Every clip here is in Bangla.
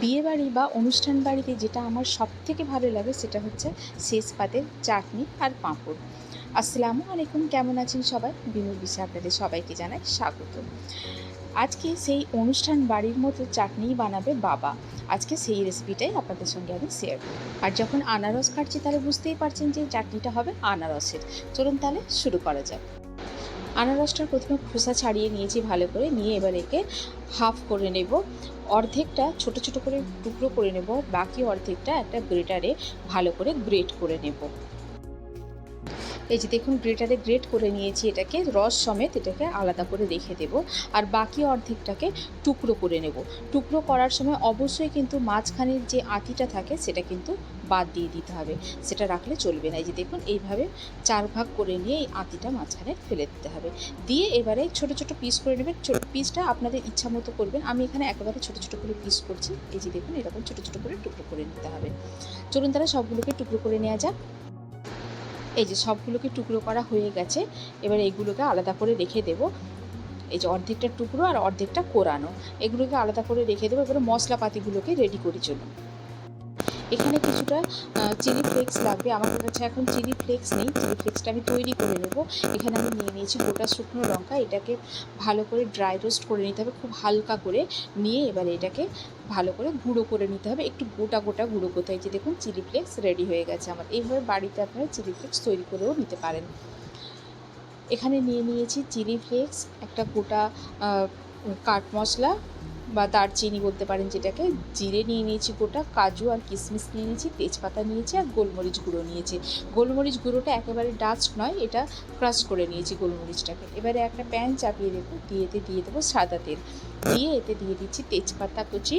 বিয়েবাড়ি বা অনুষ্ঠান বাড়িতে যেটা আমার সব থেকে ভালো লাগে সেটা হচ্ছে শেষ পাতের চাটনি আর পাঁপড়। আসসালামু আলাইকুম, কেমন আছেন সবাই? বিনুর বিষয়ে আপনাদের সবাইকে জানাই স্বাগত। আজকে সেই অনুষ্ঠান বাড়ির মতো চাটনি বানাবে বাবা। আজকে সেই রেসিপিটাই আপনাদের সঙ্গে আমি শেয়ার আর যখন আনারস কাটছি তাহলে বুঝতেই পারছেন যে চাটনিটা হবে আনারসের। চলুন তাহলে শুরু করা যাক। আনারসটার প্রথমে খোসা ছাড়িয়ে নিয়েছি ভালো করে, নিয়ে এবার একে হাফ করে নেব। অর্ধেকটা ছোট ছোট করে টুকরো করে নেব, বাকি অর্ধেকটা একটা গ্রেটারে ভালো করে গ্রেট করে নেব। এই যে দেখুন গ্রেটারে গ্রেট করে নিয়েছি এটাকে, রস সমেত এটাকে আলাদা করে রেখে দেব, আর বাকি অর্ধেকটাকে টুকরো করে নেব। টুকরো করার সময় অবশ্যই কিন্তু মাঝখানের যে আঁতিটা থাকে, সেটা কিন্তু বাদ দিয়ে দিতে হবে। সেটা রাখলে চলবে না। এই যে দেখুন, এইভাবে চার ভাগ করে নিয়ে এই আঁতিটা মাঝখানে ফেলে দিতে হবে। দিয়ে এবারে ছোট ছোট পিস করে নেবেন। ছোট পিসটা আপনাদের ইচ্ছা মতো করবেন। আমি এখানে একেবারে ছোট ছোট করে পিস করছি। এই যে দেখুন, এরকম ছোট ছোট করে টুকরো করে নিতে হবে। চলুন তারা সবগুলোকে টুকরো করে নেওয়া যাক। এই যে সবগুলোকে টুকরো করা হয়ে গেছে। এবার এইগুলোকে আলাদা করে রেখে দেব। এই যে অর্ধেকটা টুকরো আর অর্ধেকটা কোরানো। এগুলোকে আলাদা করে রেখে দেবো। এবারে মশলাপাতিগুলোকে রেডি করি, চলুন। এখানে কিছুটা চিলি ফ্লেক্স লাগবে। আমার কাছে এখন চিলি ফ্লেক্স নেই। চিলি ফ্লেক্সটা আমি তৈরি করে নেব। এখানে আমি নিয়ে নিয়েছি গোটা শুকনো লঙ্কা। এটাকে ভালো করে ড্রাই রোস্ট করে নিতে হবে। খুব হালকা করে নিয়ে এবারে এটাকে ভালো করে গুঁড়ো করে নিতে হবে। একটু গোটা গোটা গুঁড়ো করতে হয় যে দেখুন চিলি ফ্লেক্স রেডি হয়ে গেছে আমার। এইভাবে বাড়িতে আপনারা চিলি ফ্লেক্স তৈরি করেও নিতে পারেন। এখানে নিয়ে নিয়েছি চিলি ফ্লেক্স একটা গোটা কাঠ মশলা বা দারচিনি বলতে পারেন যেটাকে, জিরে নিয়ে নিয়েছি গোটা, কাজু আর কিশমিশ নিয়ে নিয়েছি, তেজপাতা নিয়েছি আর গোলমরিচ গুঁড়ো নিয়েছি। গোলমরিচ গুঁড়োটা একেবারে ডাস্ট নয়, এটা ক্রাশ করে নিয়েছি গোলমরিচটাকে। এবারে একটা প্যান চাপিয়ে দেবো, দিয়ে দিয়ে দেবো সাদা তেল। দিয়ে এতে দিয়ে দিচ্ছি তেজপাতা কুচি।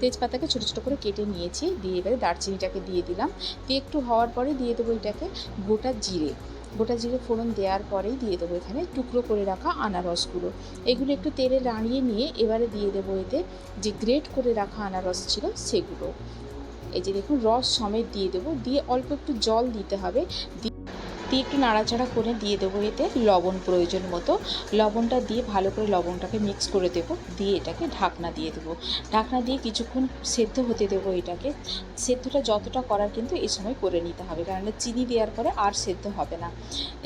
তেজপাতাকে ছোটো ছোটো করে কেটে নিয়েছি, দিয়ে এবারে দারচিনিটাকে দিয়ে দিলাম। দিয়ে একটু হওয়ার পরে দিয়ে দেবো এটাকে গোটা জিরে। গোটা জিরে ফোড়ন দেওয়ার পরেই দিয়ে দেবো এখানে টুকরো করে রাখা আনারসগুলো। এগুলো একটু তেলে নাড়িয়ে নিয়ে এবারে দিয়ে দেবো এতে যে গ্রেট করে রাখা আনারস ছিল সেগুলো। এই যে দেখুন রস সমেত দিয়ে দেবো। দিয়ে অল্প একটু জল দিতে হবে। দিয়ে একটু নাড়াচাড়া করে দিয়ে দেবো এতে লবণ প্রয়োজন মতো। লবণটা দিয়ে ভালো করে লবণটাকে মিক্স করে দেবো। দিয়ে এটাকে ঢাকনা দিয়ে দেবো। ঢাকনা দিয়ে কিছুক্ষণ সেদ্ধ হতে দেবো এটাকে। সেদ্ধটা যতটা করার কিন্তু এই সময় করে নিতে হবে। কারণ চিনি দেওয়ার পরে আর সেদ্ধ হবে না।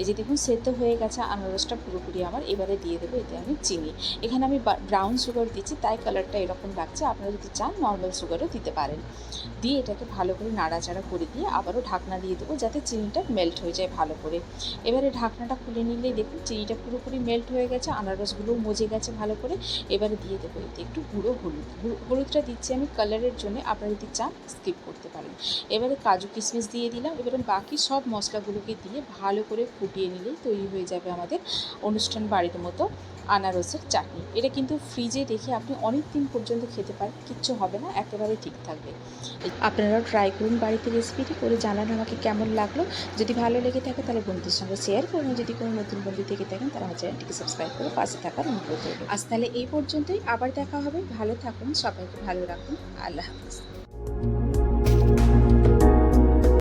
এই যে দেখুন, সেদ্ধ হয়ে গেছে আনারসটা পুরোপুরি আমার। এবারে দিয়ে দেবো এতে আমি চিনি। এখানে আমি ব্রাউন সুগার দিচ্ছি, তাই কালারটা এরকম লাগছে। আপনারা যদি চান নর্মাল সুগারও দিতে পারেন। দিয়ে এটাকে ভালো করে নাড়াচাড়া করে দিয়ে আবারও ঢাকনা দিয়ে দেবো, যাতে চিনিটা মেল্ট হয়ে যায় ভালো করে। এবারে ঢাকনাটা খুলে নিলেই দেখুন চিনিটা পুরোপুরি মেল্ট হয়ে গেছে, আনারসগুলোও মজে গেছে ভালো করে। এবারে দিয়ে দেবো এতে একটু গুঁড়ো হলুদ। হলুদটা দিচ্ছি আমি কালারের জন্য, আপনারা যদি চান স্কিপ করতে পারেন। এবারে কাজু কিশমিশ দিয়ে দিলাম, এবারে বাকি সব মশলাগুলোকে দিয়ে ভালো করে ফুটিয়ে নিলেই তৈরি হয়ে যাবে আমাদের অনুষ্ঠান বাড়ির মতো আনারসের চাটনি। এটা কিন্তু ফ্রিজে রেখে আপনি অনেক দিন পর্যন্ত খেতে পারেন, কিচ্ছু হবে না, একেবারে ঠিক থাকবে। আপনারাও ট্রাই করুন বাড়িতে রেসিপিটি করে, জানান আমাকে কেমন লাগল। যদি ভালো লেগে থাকে তাহলে বন্ধুদের সঙ্গে শেয়ার করুন। যদি কোনো নতুন বন্ধু থেকে থাকেন, তারা আমার চ্যানেলটিকে সাবস্ক্রাইব করে পাশে থাকার অনুরোধ করব আজ তাহলে এই পর্যন্তই। আবার দেখা হবে। ভালো থাকুন। সবাইকে ভালো রাখুন। আল্লাহ হাফিজ।